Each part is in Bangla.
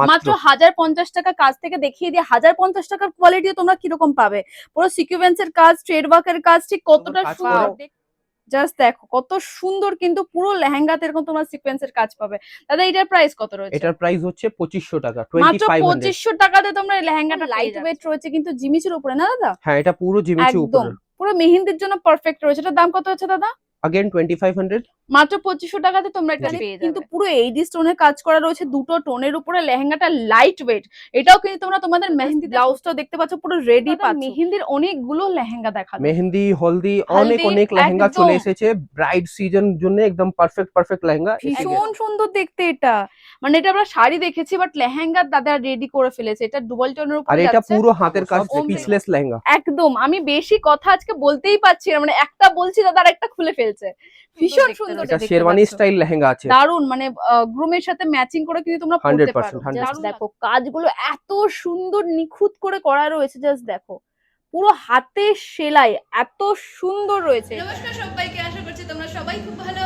মাত্র। হাজার পঞ্চাশ টাকা কাজ থেকে দেখিয়ে দিয়ে হাজার পঞ্চাশ টাকার কোয়ালিটিও তোমরা কীরকম পাবে? পুরো সিকুয়েন্সের কাজ ট্রেড ওয়ার্কের কাজ ঠিক কতটা সুন্দর। জাস্ট দেখো কত সুন্দর কিন্তু পুরো লেহেঙ্গাতে এরকম তোমরা সিকোয়েন্সের কাজ পাবে। দাদা এটার প্রাইস কত রয়েছে? এটার প্রাইস হচ্ছে পঁচিশশো টাকা টোয়েন্টি মাত্র ফাইভ পঁচিশশো টাকাতে তোমরা এই লেহেঙ্গাটা লাইট ওয়েট রয়েছে কিন্তু জিমিচের উপরে না দাদা? হ্যাঁ এটা পুরো জিমিচি একদম। উপরে পুরো মেহেন্দির জন্য পারফেক্ট রয়েছে। এটার দাম কত হচ্ছে দাদা? अगेन ट्वेंटी फाइव हंड्रेड মাত্র পঁচিশশো টাকাতে তোমরা এটা জি। পেয়ে কিন্তু পুরো এইডি স্টোনের কাজ করা রয়েছে দুটো টোনের উপরে লেহেঙ্গাটা লাইট ওয়েট এটাও কিন্তু তোমরা তোমাদের মেহেন্দি ব্লাউজটাও দেখতে পাচ্ছ পুরো রেডি পাচ্ছ মেহেন্দির অনেকগুলো লেহেঙ্গা দেখা যাচ্ছে। মেহেন্দি হলদি অনেক হলদি, অনেক লেহেঙ্গা চলে একদম। এসেছে ব্রাইড সিজন জন্য একদম পারফেক্ট পারফেক্ট লেহেঙ্গা এসে গেছে। ভীষণ সুন্দর দেখতে এটা মানে এটা আমরা শাড়ি দেখেছি বাট লেহেঙ্গা দাদা রেডি করে ফেলেছে এটা ডুবল টোনের আর উপরে এটা যাচ্ছে পুরো হাতের কাজ সব পিসলেস লেহেঙ্গা একদম আমি বেশি কথা আজকে বলতেই পারছি না মানে একটা বলছি দাদা আর একটা খুলে ফেলছে ভীষণ সুন্দর এটা শেরওয়ানি স্টাইল লেহেঙ্গা আছে। দারুণ মানে গ্রুমের সাথে ম্যাচিং করে কিন্তু তোমরা পড়তে 100% পারো। জাস্ট দেখো কাজগুলো এত সুন্দর নিখুঁত করে করা রয়েছে জাস্ট দেখো। পুরো হাতে সেলাই এত সুন্দর রয়েছে। নমস্কার সবাইকে আশা করছি তোমরা সবাই খুব ভালো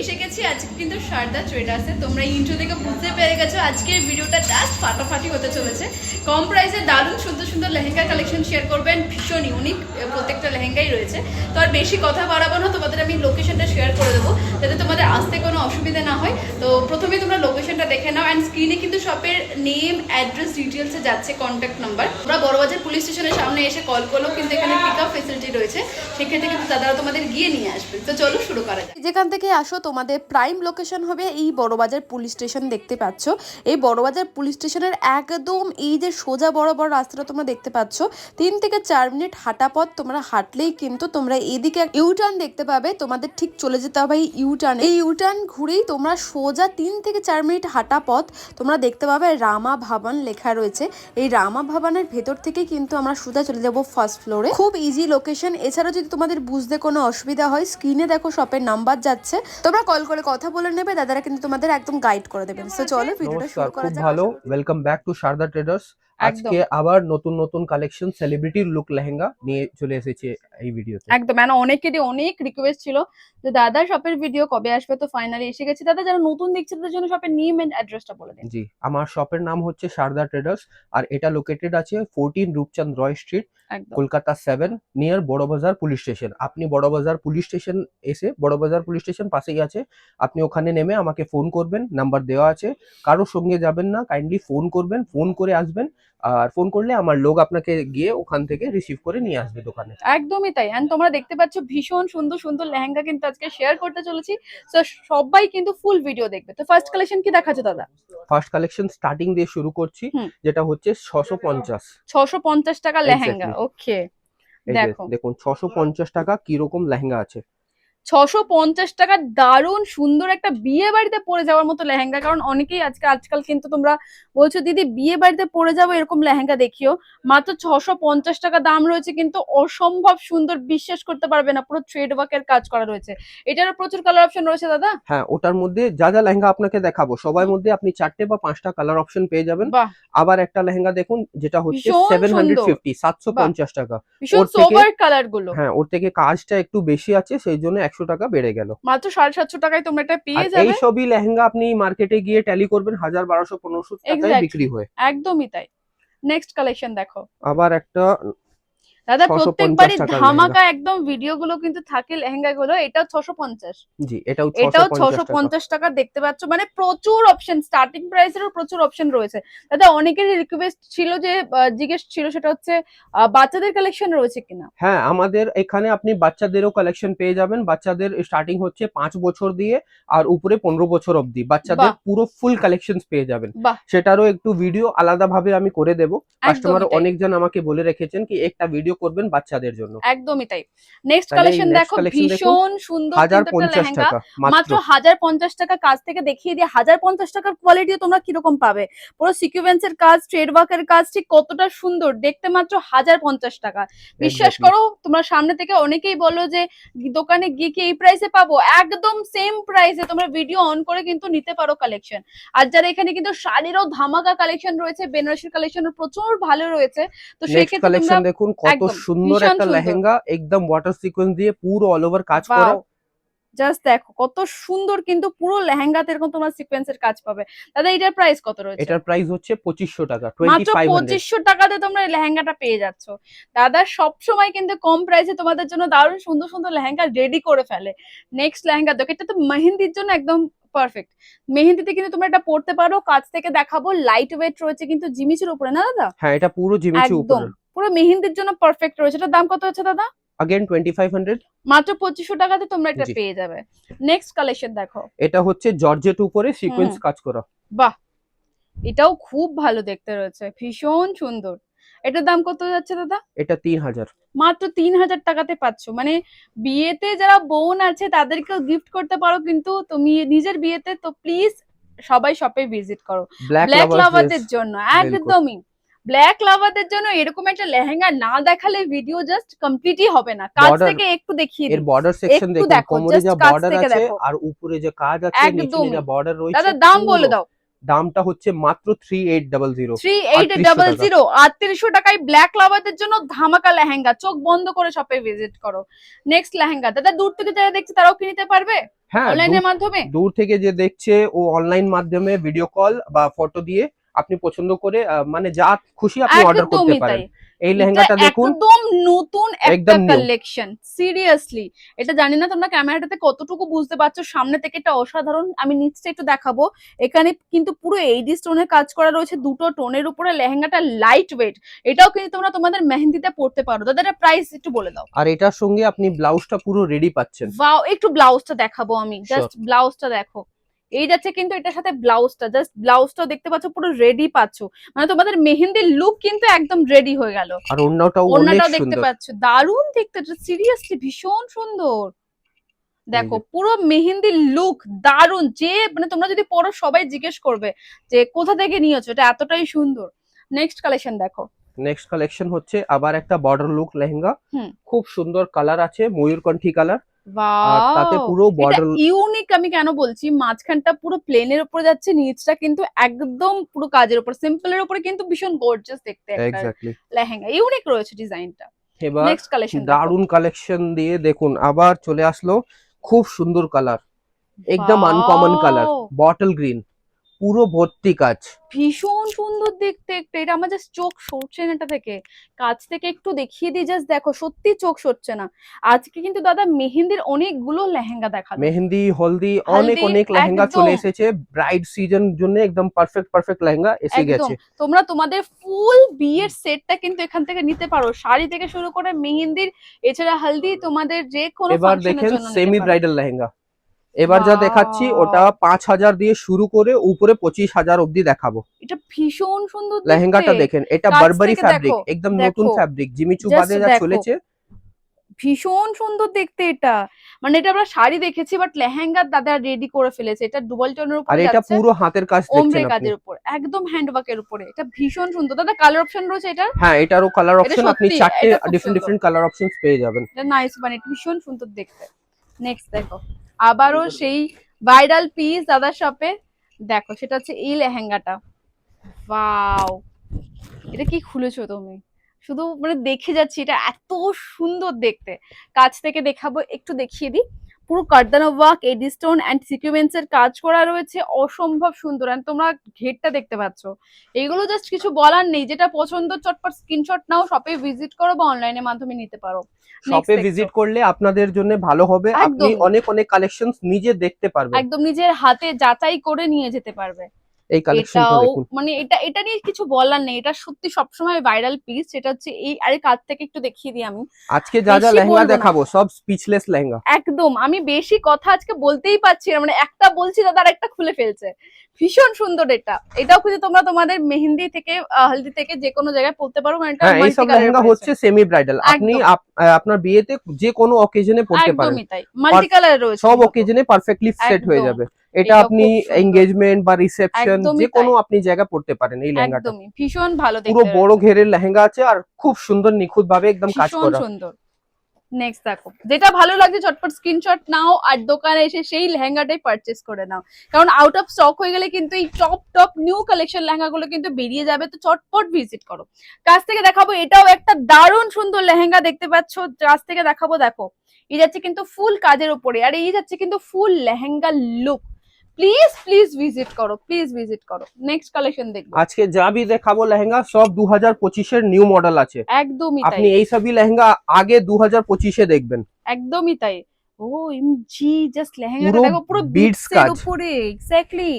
এসে গেছি, আজকে কিন্তু সারদা ট্রেডার্সে তোমরা ইন্ট্রো থেকে বুঝতে পেরে গেছো, আজকের ভিডিওটা জাস্ট ফাটাফাটি হতে চলেছে। কম প্রাইসে দারুণ সুন্দর সুন্দর লেহেঙ্গা কালেকশন শেয়ার করবেন, ভীষণ ইউনিক প্রত্যেকটা লেহেঙ্গাই রয়েছে। তো আর বেশি কথা বাড়াবো না, তোমাদের আমি লোকেশনটা শেয়ার করে দেবো, যাতে তোমাদের আসতে কোনো অসুবিধা না হয়। তো প্রথমে তোমরা লোকেশনটা দেখে নাও অ্যান্ড স্ক্রিনে কিন্তু শপের নেম অ্যাড্রেস ডিটেলসে যাচ্ছে কন্ট্যাক্ট নাম্বার তোমরা বড়বাজার পুলিশ স্টেশনের সামনে এসে কল করলেও কিন্তু এখানে পিক আপ ফেসিলিটি রয়েছে। সেক্ষেত্রে কিন্তু দাদারা তোমাদের গিয়ে নিয়ে আসবে। তো চলো শুরু করা যাক। যেখান থেকে আসো তোমাদের প্রাইম লোকেশন হবে এই বড়বাজার পুলিশ স্টেশন দেখতে পাচ্ছ। এই বড়বাজার পুলিশ স্টেশনের একদম এই যে সোজা বড় বড় রাস্তাটা তোমরা দেখতে পাচ্ছ, তিন থেকে চার মিনিট হাঁটা পথ তোমরা হাঁটলেই কিন্তু তোমরা এদিকে ইউটার্ন দেখতে পাবে, তোমাদের ঠিক চলে যেতে হবে ইউটার্ন এই ইউটার্ন ঘুরেই তোমরা সোজা তিন থেকে চার মিনিট হাঁটা পথ তোমরা দেখতে পাবে রামা ভবন লেখা রয়েছে। এই রামা ভবনের ভেতর থেকে কিন্তু আমরা সোজা চলে যাব ফার্স্ট ফ্লোরে খুব ইজি লোকেশন এছাড়াও যদি তোমাদের বুঝতে কোনো অসুবিধা হয় স্ক্রিনে দেখো শপের নাম্বার যাচ্ছে। তোমরা কল করে কথা বলে নেবে দাদারা কিন্তু তোমাদের একদম গাইড করে দেবেন। তো চলো ভিডিওটা শুরু করা খুব যাক। ভালো। Welcome back to Sharada traders আজকে আবার নতুন নতুন কালেকশন সেলিব্রিটি লুক লেহেঙ্গা নিয়ে চলে এসেছে এই ভিডিওতে একদম মানে অনেকেরই অনেক রিকোয়েস্ট ছিল যে দাদা শপের ভিডিও কবে আসবে? তো ফাইনালি এসে গেছে। দাদা যারা নতুন দেখছে তাদের জন্য শপের নেম এন্ড অ্যাড্রেসটা বলে দিন। জি আমার শপের নাম হচ্ছে শারদা ট্রেডার্স আর এটা লোকেটেড আছে fourteen Rupchand Roy street Kolkata seven near Burrabazar police station আপনি বড়বাজার পুলিশ স্টেশন এসে বড়বাজার পুলিশ স্টেশন পাশেই আছে। আপনি ওখানে নেমে আমাকে ফোন করবেন নাম্বার দেওয়া আছে। কারোর সঙ্গে যাবেন না কাইন্ডলি ফোন করবেন ফোন করে আসবেন। আর ফোন করলে আমার লোক আপনাকে গিয়ে ওখান থেকে রিসিভ করে নিয়ে আসবে দোকানে। একদমই তাই। এন্ড তোমরা দেখতে পাচ্ছ ভীষণ সুন্দর সুন্দর লেহেঙ্গা কিন্তু আজকে শেয়ার করতে চলেছি। তো সবাই কিন্তু ফুল ভিডিও দেখবে। তো ফার্স্ট কালেকশন কি দেখাচ্ছে দাদা? ফার্স্ট কালেকশন স্টার্টিং দিয়ে শুরু করছি যেটা হচ্ছে ছশো পঞ্চাশ। ছশো পঞ্চাশ টাকা লেহেঙ্গা. ওকে দেখো। দেখুন ছশো পঞ্চাশ টাকা কীরকম লেহেঙ্গা আছে। ছশো পঞ্চাশ টাকা দারুণ সুন্দর একটা বিয়ে বাড়িতে পরে যাওয়ার মতো লেহেঙ্গা। কারণ অনেকেই আজকে আজকাল কিন্তু তোমরা বলছো দিদি বিয়ে বাড়িতে পরে যাব এরকম লেহেঙ্গা দেখিও। মাত্র ছশো পঞ্চাশ টাকা দাম রয়েছে কিন্তু অসম্ভব সুন্দর বিশ্বাস করতে পারবে না পুরো থ্রেড ওয়ার্কের কাজ করা রয়েছে। এটারও প্রচুর কালার অপশন রয়েছে দাদা? হ্যাঁ ওটার মধ্যে যা যা লেহেঙ্গা আপনাকে দেখাবো সবার মধ্যে আপনি চারটে বা পাঁচটা কালার অপশন পেয়ে যাবেন। আবার একটা লেহেঙ্গা দেখুন যেটা হচ্ছে সেভেন হান্ড্রেড ফিফটি সাতশো পঞ্চাশ টাকা। ওর থেকে- কালারগুলো। হ্যাঁ ওর থেকে কাজটা একটু বেশি আছে সেই জন্য একশো টাকা বেড়ে গেল। মাত্র সাড়ে সাতশো টাকায় তোমরা এটা পেয়ে যাবে। এই সবই লেহেঙ্গা আপনি মার্কেটে গিয়ে ট্যালি করবেন হাজার বারোশো পনেরোশো টাকায় বিক্রি হয়ে। একদমই তাই। নেক্সট কালেকশন দেখো। আবার একটা দাদা প্রত্যেকবারই ধামাকা একদম ভিডিও গুলো কিন্তু থাকে লেহেঙ্গা গুলো এটাও ছশো পঞ্চাশ। জি এটাও এটাও ছশো পঞ্চাশ টাকা দেখতে পাচ্ছ মানে প্রচুর অপশন স্টার্টিং প্রাইসেরও প্রচুর অপশন রয়েছে। দাদা অনেকেরই রিকোয়েস্ট ছিল যে জিজ্ঞেস ছিল সেটা হচ্ছে বাচ্চাদের কালেকশন রয়েছে কিনা? হ্যাঁ আমাদের এখানে আপনি বাচ্চাদেরও কালেকশন পেয়ে যাবেন। বাচ্চাদের স্টার্টিং হচ্ছে পাঁচ বছর দিয়ে আর উপরে পনেরো বছর অবধি। বাচ্চাদের পুরো ফুল কালেকশন পেয়ে যাবেন। সেটারও একটু ভিডিও আলাদা ভাবে আমি করে দেবো। কাস্টমার। অনেকজন আমাকে বলে রেখেছেন কি একটা ভিডিও করবেন বাচ্চাদের জন্য। একদমই তাই। নেক্সট কালেকশন দেখো ভীষণ সুন্দর লেহেঙ্গা। টাকা মাত্র। মাত্র হাজার পঞ্চাশ টাকা কাজ থেকে দেখিয়ে দিয়ে হাজার পঞ্চাশ টাকার কোয়ালিটিও তোমরা কীরকম পাবে? পুরো সিকুয়েন্সের কাজ ট্রেড ওয়ার্কের কাজ ঠিক কতটা সুন্দর দেখতে মাত্র হাজার পঞ্চাশ টাকা। বিশ্বাস করো তোমরা সামনে থেকে অনেকেই বলো যে দোকানে গিয়ে কি এই প্রাইসে পাবো? একদম সেম প্রাইসে তোমরা ভিডিও অন করে কিন্তু নিতে পারো কালেকশন আর যারা এখানে কিন্তু শাড়িরও ধামাকা কালেকশন রয়েছে বেনারসির কালেকশন প্রচুর ভালো রয়েছে তো সেক্ষেত্রে কালেকশন দেখুন কত সুন্দর একটা। লেহেঙ্গা একদম ওয়াটার সিকোয়েন্স দিয়ে পুরো অল ওভার কাজ করা। জাস্ট দেখো কত সুন্দর কিন্তু পুরো লেহেঙ্গাতে এরকম তোমার সিকোয়েন্সের কাজ পাবে। দাদা এটার প্রাইস কত রয়েছে? এটার প্রাইস হচ্ছে পঁচিশশো টাকা টোয়েন্টি মাত্র ফাইভ হান্ড্রেড পঁচিশশো টাকাতে তোমরা এই লেহেঙ্গাটা পেয়ে যাচ্ছ। দাদা সবসময় কিন্তু কম প্রাইসে তোমাদের জন্য দারুণ সুন্দর সুন্দর লেহেঙ্গা রেডি করে ফেলে। নেক্সট লেহেঙ্গা দেখো এটা তো মেহেন্দির জন্য একদম পারফেক্ট মেহেন্দিতে কিন্তু তোমরা এটা পড়তে পারো। কাছ থেকে দেখাবো লাইট ওয়েট রয়েছে কিন্তু জিমিচের উপরে না দাদা? হ্যাঁ এটা পুরো জিমিচু একদম। উপরে। পুরো মেহেন্দির জন্য পারফেক্ট রয়েছে। এটার দাম কত হচ্ছে দাদা? ফাইভ হান্ড্রেড মাত্র পঁচিশশো টাকাতে তোমরা এটা পেয়ে যাবে। নেক্সট কালেকশন দেখো। এটা হচ্ছে জর্জেট উপরে সিকোয়েন্স কাজ করা। বাহ! এটাও খুব ভালো দেখতে রয়েছে। ভীষণ সুন্দর। এটার দাম কত যাচ্ছে দাদা? এটা তিন হাজার। মাত্র তিন হাজার টাকাতে পাচ্ছ। মানে বিয়েতে যারা বোন আছে তাদেরকেও গিফট করতে পারো কিন্তু তুমি নিজের বিয়েতে তো প্লিজ সবাই শপে ভিজিট করো। ব্ল্যাক লাভারদের জন্য। একদমই। ব্ল্যাক লাভারদের জন্য এরকম একটা লেহেঙ্গা না দেখালে ভিডিও জাস্ট কমপ্লিটই হবে না। Border- থেকে একটু দেখিয়ে এর বর্ডার সেকশন দেখো, কোমরে যা বর্ডার আছে আর উপরে যে কাজ আছে নিচে। যা বর্ডার রয়েছে দাদা দাম বলে দাও। দামটা হচ্ছে মাত্র three eight double zero three eight 3800 double. Zero আটত্রিশশো টাকায় ব্ল্যাক লাভারদের জন্য ধামাকা লেহেঙ্গা। চোখ বন্ধ করে শপে ভিজিট করো। নেক্সট লেহেঙ্গা। দাদা দূর থেকে যারা দেখছে তারাও কি নিতে পারবে? হ্যাঁ অনলাইনের মাধ্যমে? দূর থেকে যে দেখছে ও অনলাইন মাধ্যমে ভিডিও কল বা ফটো দিয়ে আপনি পছন্দ করে মানে যা খুশি আপনি অর্ডার করতে পারেন। এই লেহেঙ্গাটা দেখুন। একদম নতুন একটা কালেকশন সিরিয়াসলি এটা জানি না তোমরা ক্যামেরাটাতে কতটুকু বুঝতে পারছ সামনে থেকে এটা অসাধারণ আমি নিচটা একটু দেখাবো। এখানে কিন্তু পুরো এইডি স্টোনের কাজ করা রয়েছে দুটো টোনের উপরে লেহেঙ্গাটা লাইট ওয়েট এটাও কিন্তু তোমরা তোমাদের মেহেন্দিতে পড়তে পারো। দাদা এটা প্রাইস একটু বলে দাও। আর এটার সঙ্গে আপনি ব্লাউজটা পুরো রেডি পাচ্ছেন। ওয়াও একটু ব্লাউজটা দেখাবো আমি। জাস্ট ব্লাউজটা দেখো। এই যাচ্ছে কিন্তু এটার সাথে ব্লাউজটা জাস্ট ব্লাউজটাও দেখতে পাচ্ছ পুরো রেডি পাচ্ছ। মানে তোমাদের মেহেন্দির লুক কিন্তু একদম রেডি হয়ে গেল। আর অন্যটাও অনেক দেখতে পাচ্ছ দারুণ দেখতে সিরিয়াসলি ভীষণ সুন্দর। দেখো পুরো মেহেন্দির লুক দারুণ। যে মানে তোমরা যদি পরো সবাই জিজ্ঞেস করবে যে কোথা থেকে নিয়েছো? এটা এতটাই সুন্দর। নেক্সট কালেকশন দেখো। নেক্সট কালেকশন হচ্ছে আবার একটা বর্ডার লুক লেহেঙ্গা। খুব সুন্দর কালার আছে ময়ূরকণ্ঠী কালার তাতে পুরো বর্ডার ইউনিক আমি কেন বলছি? মাঝখানটা পুরো প্লেনের উপরে যাচ্ছে নিচটা কিন্তু একদম পুরো কাজের উপর সিম্পলের উপরে কিন্তু ভীষণ গর্জিয়াস দেখতে একটা লেহেঙ্গা। ইউনিক রয়েছে ডিজাইনটা এবার নেক্সট কালেকশন দারুণ কালেকশন দিয়ে দেখুন আবার চলে আসলো খুব সুন্দর কালার একদম আনকমন কালার! বটল গ্রিন পুরো ভর্তি কাজ। ভীষণ সুন্দর দেখতে একটা এটা আমার জাস্ট চোখ সরছে না এটা থেকে। কাছ থেকে একটু দেখিয়ে দিই জাস্ট দেখো সত্যি চোখ সরছে না। আজকে কিন্তু দাদা মেহেন্দির অনেকগুলো লেহেঙ্গা দেখাল মেহেন্দি হলদি অনেক অনেক লেহেঙ্গা চলে এসেছে। ব্রাইড সিজন জন্য একদম পারফেক্ট পারফেক্ট লেহেঙ্গা এসে গেছে। তোমরা তোমাদের ফুল বিয়ের সেটটা কিন্তু এখান থেকে নিতে পারো। শাড়ি থেকে শুরু করে মেহেন্দির এছাড়া হলদি তোমাদের যে কোনো এবার ফাংশনের দেখেন সেমি ব্রাইডাল লেহেঙ্গা। এবার যা দেখাচ্ছি ওটা পাঁচ হাজার দিয়ে শুরু করে উপরে পঁচিশ হাজার অব্দি দেখাবো। এটা ভীষণ সুন্দর। লেহেঙ্গাটা দেখেন এটা বারবারি ফ্যাব্রিক একদম নতুন ফ্যাব্রিক জিমিচু বাদে যা চলেছে। ভীষণ সুন্দর দেখতে এটা। মানে এটা আমরা শাড়ি দেখেছি বাট লেহেঙ্গা দাদা রেডি করে ফেলেছে। এটা ডুবল টোনের আর উপরে এটা পুরো হাতের কাজ ওমরে কাজের উপর একদম হ্যান্ডওয়ার্কের উপরে। এটা ভীষণ সুন্দর। দাদা কালার অপশন রয়েছে এটা হ্যাঁ এটারও কালার অপশন আপনি চারটে ডিফারেন্ট ডিফারেন্ট কালার অপশনস পেয়ে যাবেন। এটা নাইস মানে এটা ভীষণ সুন্দর দেখতে। নেক্সট দেখো। আবারও সেই ভাইরাল পিস দাদার শপে দেখো সেটা হচ্ছে এই লেহেঙ্গাটা। বাও এটা কি খুলেছো তুমি? শুধু মানে দেখে যাচ্ছি এটা এত সুন্দর দেখতে। কাছ থেকে দেখাবো একটু দেখিয়ে দিই। পুরো কার্দানা ওয়ার্ক এডি স্টোন অ্যান্ড সিকুয়েন্সের কাজ করা রয়েছে। অসম্ভব সুন্দর। অ্যান্ড তোমরা ঘেরটা দেখতে পাচ্ছ। এগুলো জাস্ট কিছু বলার নেই। যেটা পছন্দ চটপট স্ক্রিনশট নাও শপে ভিজিট করো বা অনলাইনের মাধ্যমে নিতে পারো। শপে। ভিজিট করলে আপনাদের জন্য ভালো হবে। আপনি অনেক অনেক কালেকশন নিজে দেখতে পারবেন একদম নিজের হাতে যাচাই করে নিয়ে যেতে পারবে। এই কালেকশনটা দেখুন। মানে এটা এটা নিয়ে কিছু বলার নেই। এটা সত্যি সবসময় ভাইরাল পিস সেটা হচ্ছে এই আরে কাছ থেকে একটু দেখিয়ে দিই আমি। আজকে যা যা লেহেঙ্গা দেখাবো সব স্পিচলেস লেহেঙ্গা। একদম। আমি বেশি কথা আজকে বলতেই পারছি না। মানে একটা বলছি দাদা আর একটা খুলে ফেলছে। ভীষণ সুন্দর এটা। এটাও কিন্তু তোমরা তোমাদের মেহেন্দি থেকে হলদি থেকে যে কোনো জায়গায় পড়তে পারো। মানে এটা হ্যাঁ এই সব লেহেঙ্গা হচ্ছে সেমি ব্রাইডাল আপনি আপনার বিয়েতে যে কোনো অকেশনে পড়তে পারেন। একদমই তাই। মাল্টি কালার রয়েছে সব। অকেশনে পারফেক্টলি সেট হয়ে যাবে। এটা আপনি। এঙ্গেজমেন্ট বা রিসেপশন যে কোনো আপনি জায়গা পড়তে পারেন এই লেহেঙ্গাটা। একদমই। ভীষণ ভালো দেখতে পুরো বড়। ঘেরের লেহেঙ্গা আছে আর খুব সুন্দর নিখুঁত ভাবে একদম কাজ ভীষণ করা। সুন্দর। নেক্সট দেখো। যেটা ভালো লাগছে চটপট স্ক্রিনশট নাও আর দোকানে এসে সেই লেহেঙ্গাটাই পারচেস করে নাও। কারণ আউট অফ স্টক হয়ে গেলে কিন্তু এই টপ টপ নিউ কালেকশন লেহেঙ্গাগুলো কিন্তু বেরিয়ে যাবে। তো চটপট ভিজিট করো। কাছ থেকে দেখাবো এটাও একটা দারুণ সুন্দর লেহেঙ্গা দেখতে পাচ্ছ। কাছ থেকে দেখাবো দেখো। এই যাচ্ছে কিন্তু ফুল কাজের উপরে। আর এই যাচ্ছে কিন্তু full lehenga look please please visit করো প্লিজ ভিজিট করো। নেক্সট কালেকশন দেখব। আজকে যা ভি দেখাবো লেহেঙ্গা সব দু হাজার পঁচিশের নিউ মডেল আছে। একদমই তাই। আপনি এই সবই লেহেঙ্গা আগে দু হাজার পঁচিশে দেখবেন। একদমই তাই। ও এমজি জাস্ট লেহেঙ্গাটা দেখো পুরো বিটস এর উপরে এক্স্যাক্টলি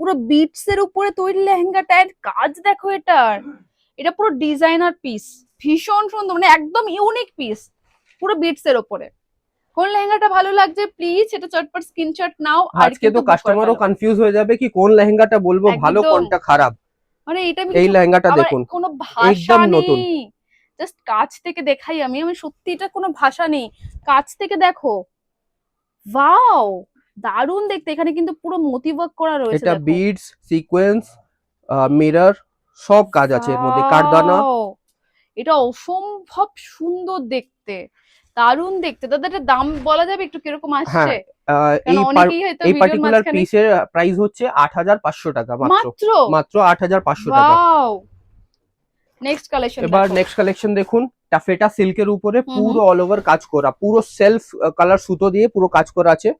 পুরো বিটস এর উপরে তৈরি লেহেঙ্গাটা এর কাজ দেখো এটার। এটা পুরো ডিজাইনার পিস ভীষণ সুন্দর মানে একদম ইউনিক পিস পুরো বিটস এর উপরে। কোন লেহেঙ্গাটা ভালো লাগছে প্লিজ এটা চটপট স্ক্রিনশট নাও আজকে তো কাস্টমারও কনফিউজ হয়ে যাবে কি কোন লেহেঙ্গাটা বলব ভালো কোনটা খারাপ। মানে এটা এই লেহেঙ্গাটা দেখুন কোনো ভাষা। নেই। জাস্ট কাছ থেকে দেখাই আমি আমি সত্যি এটা কোনো ভাষা নেই। কাছ থেকে দেখো। ওয়াও দারুণ দেখতে। এখানে কিন্তু পুরো মোটি ওয়ার্ক করা রয়েছে এটা। বিডস সিকোয়েন্স মিরর সব কাজ আছে এর মধ্যে। কারদানা! এটা অসম্ভব সুন্দর দেখতে। দারুণ দেখতে। দাদা এটা দাম বলা যাবে একটু কীরকম আসছে? আহ, এই পার্টিকুলার পিসের প্রাইস হচ্ছে আট হাজার পাঁচশো টাকা মাত্র। মাত্র? মাত্র আট হাজার পাঁচশো টাকা। নেক্সট কালেকশন এবার নেক্সট কালেকশন দেখুন টাফেটা সিল্কের উপরে পুরো অল ওভার কাজ করা পুরো সেলফ কালার সুতো দিয়ে পুরো কাজ করা আছে।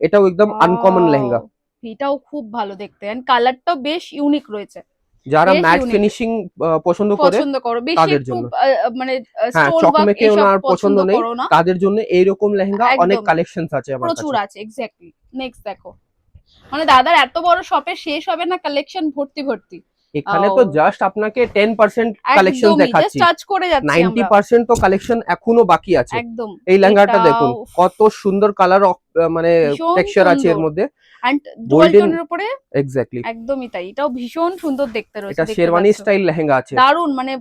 এটাও একদম আনকমন লেহেঙ্গা। এটাও খুব ভালো দেখতে। এন্ড কালারটাও বেশ ইউনিক রয়েছে। যারা ম্যাট। ফিনিশিং পছন্দ করে পছন্দ করো। বেশি তাদের জন্য। মানে হ্যাঁ, চকমকে ওনার পছন্দ নেই। তাদের জন্য এইরকম লেহেঙ্গা অনেক। কালেকশনস আছে আমার প্রচুর আছে এক্স্যাক্টলি নেক্সট দেখো। মানে দাদার এত বড় শপে শেষ হবে না কালেকশন ভর্তি ভর্তি? এখানে তো জাস্ট আপনাকে টেন পার্সেন্ট কালেকশন একদমই জাস্ট দেখাচ্ছি। টাচ করে যাচ্ছি নাইনটি আমরা পার্সেন্ট তো কালেকশন এখনও বাকি আছে। একদম। এই লেহেঙ্গাটা দেখুন কত সুন্দর কালার মানে টেক্সচার আছে এর মধ্যে। এন্ড ডুয়াল টোনের উপরে এক্স্যাক্টলি একদমই তাই। এটাও ভীষণ সুন্দর দেখতে রয়েছে এটা শেরওয়ানি স্টাইল লেহেঙ্গা আছে। দারুণ মানে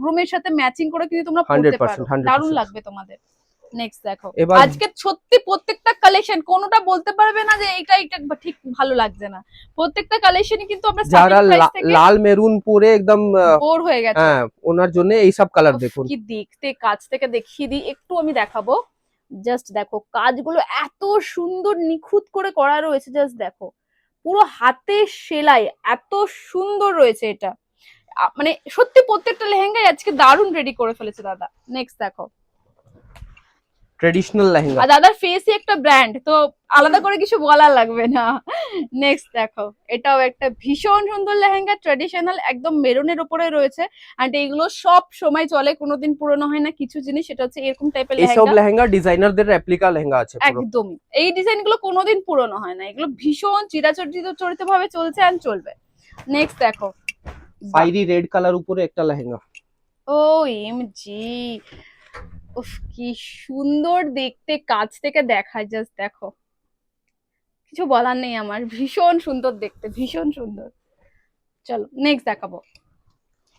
গ্রুমের সাথে ম্যাচিং করে কিন্তু তোমরা পরতে পারো। দারুণ লাগবে তোমাদের। নেক্সট দেখো। আজকে সত্যি প্রত্যেকটা কালেকশন কোনোটা বলতে পারবে না যে এইটা এটা ঠিক ভালো লাগছে না। প্রত্যেকটা কালেকশনই কিন্তু আমরা যারা লাল মেরুন পরে একদম বোর হয়ে গেছে। হ্যাঁ ওনার জন্য এই সব কালার দেখুন। কি দেখতে কাছ থেকে দেখিয়ে দিই একটু আমি দেখাবো। জাস্ট দেখো, কাজগুলো এত সুন্দর নিখুঁত করে করা রয়েছে জাস্ট দেখো। পুরো হাতে সেলাই, এত সুন্দর রয়েছে এটা। মানে সত্যি প্রত্যেকটা লেহেঙ্গাই আজকে দারুণ রেডি করে ফেলেছে দাদা। নেক্সট দেখো। ট্রেডিশনাল লেহেঙ্গা। আর দাদার ফেসই একটা ব্র্যান্ড তো আলাদা করে কিছু বলার লাগবে না। নেক্সট দেখো এটাও একটা ভীষণ সুন্দর লেহেঙ্গা ট্রেডিশনাল একদম মেরুনের উপরে রয়েছে। এন্ড এইগুলো সব সময় চলে কোনোদিন পুরনো হয় না। কিছু জিনিস সেটা হচ্ছে এরকম টাইপের লেহেঙ্গা। লেহেঙ্গা ডিজাইনারদের রেপ্লিকা লেহেঙ্গা আছে পুরো। একদমই। এই ডিজাইনগুলো কোনোদিন পুরনো হয় না। এগুলো ভীষণ চিরাচরিত চরিত ভাবে চলছে আর চলবে। নেক্সট দেখো। ফাইরি রেড কালার উপরে একটা লেহেঙ্গা। ও এম জি উফ, কি সুন্দর দেখতে, কাছ থেকে দেখায় জাস্ট দেখো। কিছু বলার নেই আমার, ভীষণ সুন্দর দেখতে, ভীষণ সুন্দর। চলো নেক্সট দেখাবো।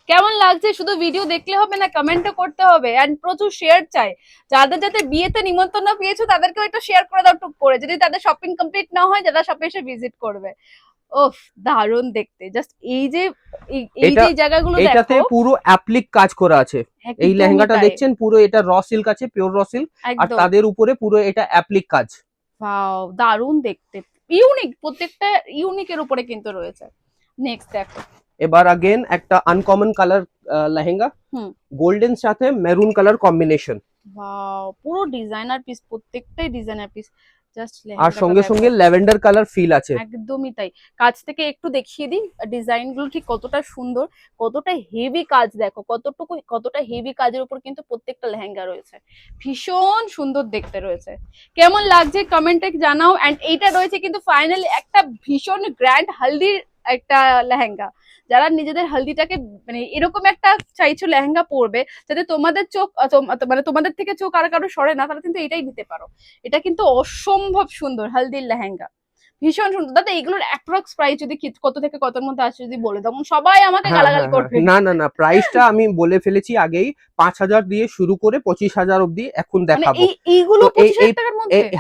কেমন লাগছে? শুধু ভিডিও দেখলে হবে না কমেন্টও করতে হবে। এন্ড প্রচুর শেয়ার চাই। যাদের যাদের বিয়েতে নিমন্ত্রণ পেয়েছ, তাদেরকেও একটু শেয়ার করে দাও টুক করে। যদি তাদের শপিং কমপ্লিট না হয় যারা শপে এসে ভিজিট করবে। ওফ দারুণ দেখতে। জাস্ট এই যে এই- যে জায়গাগুলো এটাতে পুরো অ্যাপ্লিক কাজ করা আছে। এই লেহেঙ্গাটা দেখছেন? পুরো এটা র সিল্ক আছে পিওর র সিল্ক আর তাদের উপরে পুরো এটা অ্যাপ্লিক কাজ। ওয়াও দারুণ দেখতে। ইউনিক প্রত্যেকটা ইউনিকের উপরে কিন্তু রয়েছে। নেক্সট দেখো। এবার আগেন একটা আনকমন কালার লেহেঙ্গা। হুম। গোল্ডেন সাথে মেরুন কালার কম্বিনেশন ওয়াও পুরো ডিজাইনার পিস প্রত্যেকটাই ডিজাইনার পিস আর সঙ্গে সঙ্গে ল্যাভেন্ডার কালার ফিল আছে। একদমই তাই। কাছ থেকে একটু দেখিয়ে দিই ডিজাইনগুলো ঠিক কতটা সুন্দর কতটা হেভি কাজ দেখো কতটুকু কতটা হেভি কাজের উপর কিন্তু প্রত্যেকটা লেহেঙ্গা রয়েছে। ভীষণ সুন্দর দেখতে রয়েছে। কেমন লাগছে কমেন্টে জানাও। এন্ড এইটা রয়েছে কিন্তু ফাইনালি একটা ভীষণ গ্র্যান্ড হালদির একটা লেহেঙ্গা। যারা নিজেদের হালদিটাকে মানে এরকম একটা চাইছো লেহেঙ্গা পরবে, যাতে তোমাদের চোখ মানে তোমাদের থেকে চোখ আর কারও সরে না, তারা কিন্তু এটাই দিতে পারো। এটা কিন্তু অসম্ভব সুন্দর, হালদির লেহেঙ্গা। ভীষণ সুন্দর। দাদা এগুলোর অ্যাপ্রক্স প্রাইস যদি কত থেকে কতর মধ্যে আসে যদি বলে দাও? সবাই আমাকে হ্যাঁ, গালাগালি হ্যাঁ, করবে। হ্যাঁ। না না না প্রাইসটা আমি বলে ফেলেছি আগেই। পাঁচ হাজার দিয়ে শুরু করে পঁচিশ হাজার অব্দি এখন মানে দেখাবো। এই এইগুলো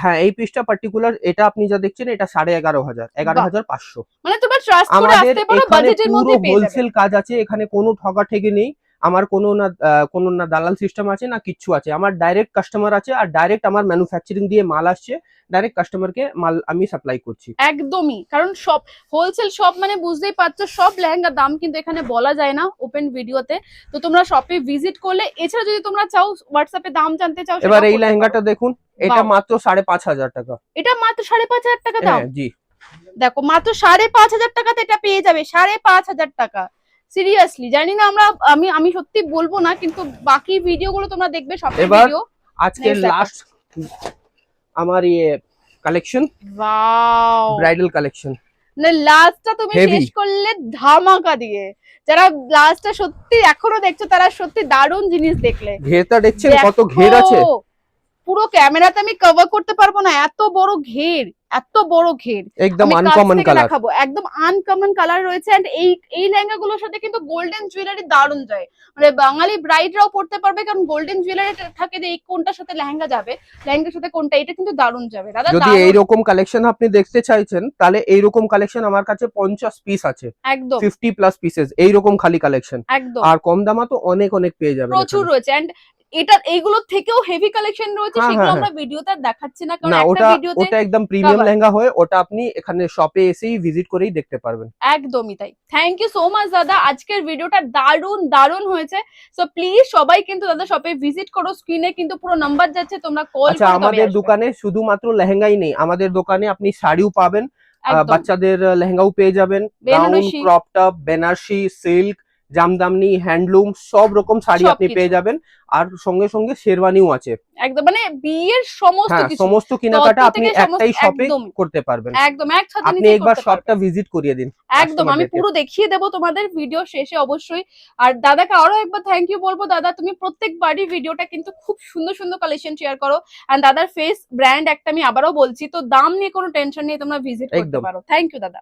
হ্যাঁ এই পিসটা পার্টিকুলার এটা আপনি যা দেখছেন এটা সাড়ে এগারো হাজার। এগারো। হাজার পাঁচশো। মানে তোমরা ট্রাস্ট করে আমাদের আসতে পারো এখানে বাজেটের পুরো হোলসেল কাজ আছে এখানে কোনো ঠগা ঠেকে নেই। আমার কোনো না কোনো না দালাল সিস্টেম আছে না কিচ্ছু আছে। আমার ডাইরেক্ট কাস্টমার আছে আর ডাইরেক্ট আমার ম্যানুফ্যাকচারিং দিয়ে মাল আসছে। ডাইরেক্ট কাস্টমারকে মাল আমি সাপ্লাই করছি। একদমই কারণ সব হোলসেল সব মানে বুঝতেই পারছ সব লেহেঙ্গার দাম কিন্তু এখানে বলা যায় না ওপেন ভিডিওতে তো। তোমরা শপে ভিজিট করলে এছাড়া যদি তোমরা চাও হোয়াটসঅ্যাপে দাম জানতে চাও এবার এই লেহেঙ্গাটা দেখুন এটা মাত্র সাড়ে পাঁচ হাজার টাকা। এটা মাত্র সাড়ে পাঁচ হাজার টাকা দাম? হ্যাঁ জি। দেখো মাত্র সাড়ে পাঁচ হাজার টাকাতে এটা পেয়ে যাবে সাড়ে পাঁচ হাজার টাকা। সিরিয়াসলি জানি না আমরা আমি আমি সত্যি বলব না কিন্তু বাকি ভিডিও গুলো তোমরা দেখবে সব ভিডিও আজকে লাস্ট আমার ইয়ে কালেকশন ওয়াও ব্রাইডাল কালেকশন লাস্টটা তুমি শেষ করলে ধামাকা দিয়ে। যারা লাস্টটা সত্যি এখনও দেখছ তারা সত্যি দারুণ জিনিস দেখলে। ঘেরটা দেখছেন কত ঘের আছে? পুরো ক্যামেরাতে আমি কভার করতে পারব না। এত বড় ঘের এত বড় ঘের। একদম আনকমন কালার দেখাবো। একদম আনকমন কালার রয়েছে এন্ড এই এই লেহেঙ্গা গুলোর সাথে কিন্তু গোল্ডেন জুয়েলারি দারুণ যায় মানে বাঙালি ব্রাইডরাও পড়তে পারবে কারণ গোল্ডেন জুয়েলারি থাকে যে এই কোনটার সাথে লেহেঙ্গা যাবে লেহেঙ্গার সাথে কোনটা এটা কিন্তু দারুণ যাবে। দাদা যদি এইরকম কালেকশন আপনি দেখতে চাইছেন তাহলে এইরকম কালেকশন আমার কাছে পঞ্চাশ পিস আছে। একদম। ফিফটি প্লাস পিসেস এইরকম খালি কালেকশন একদম। আর কম দামা তো অনেক অনেক পেয়ে যাবেন প্রচুর রয়েছে। এন্ড এটা এইগুলোর থেকেও হেভি কালেকশন রয়েছে হ্যাঁ, সেগুলো হ্যাঁ, আমরা ভিডিওতে দেখাচ্ছি না কারণ একটা ভিডিওতে ওটা একদম প্রিমিয়াম লেহেঙ্গা হয় ওটা আপনি এখানে শপে এসেই ভিজিট করেই দেখতে পারবেন। একদমই তাই। থ্যাংক ইউ সো মাচ দাদা। আজকের ভিডিওটা দারুণ দারুণ হয়েছে। সো প্লিজ সবাই কিন্তু দাদা শপে ভিজিট করো স্ক্রিনে কিন্তু পুরো নাম্বার যাচ্ছে তোমরা কল আচ্ছা আমাদের দোকানে শুধুমাত্র লেহেঙ্গাই নেই। আমাদের দোকানে আপনি শাড়িও পাবেন বাচ্চাদের লেহেঙ্গাও পেয়ে যাবেন। Crop top Banarasi silk Jamdani handloom সব রকম শাড়ি আপনি পেয়ে যাবেন। আর সঙ্গে সঙ্গে শেরওয়ানিও আছে। একদম মানে বিয়ের সমস্ত হ্যাঁ কিছু। সমস্ত কেনাকাটা আপনি একটাই শপে করতে পারবেন। একদম এক ছাদের আপনি একবার শপটা ভিজিট করিয়ে দিন একদম আমি পুরো দেখিয়ে দেবো তোমাদের ভিডিও শেষে অবশ্যই। আর দাদাকে আরও একবার থ্যাংক ইউ বলব। দাদা তুমি প্রত্যেকবারই ভিডিওটা কিন্তু খুব সুন্দর সুন্দর কালেকশন শেয়ার করো। আর দাদার ফেস ব্র্যান্ড একটা আমি আবারও বলছি তো দাম নিয়ে কোনো টেনশন নেই তোমরা ভিজিট করতে পারো। থ্যাংক ইউ দাদা।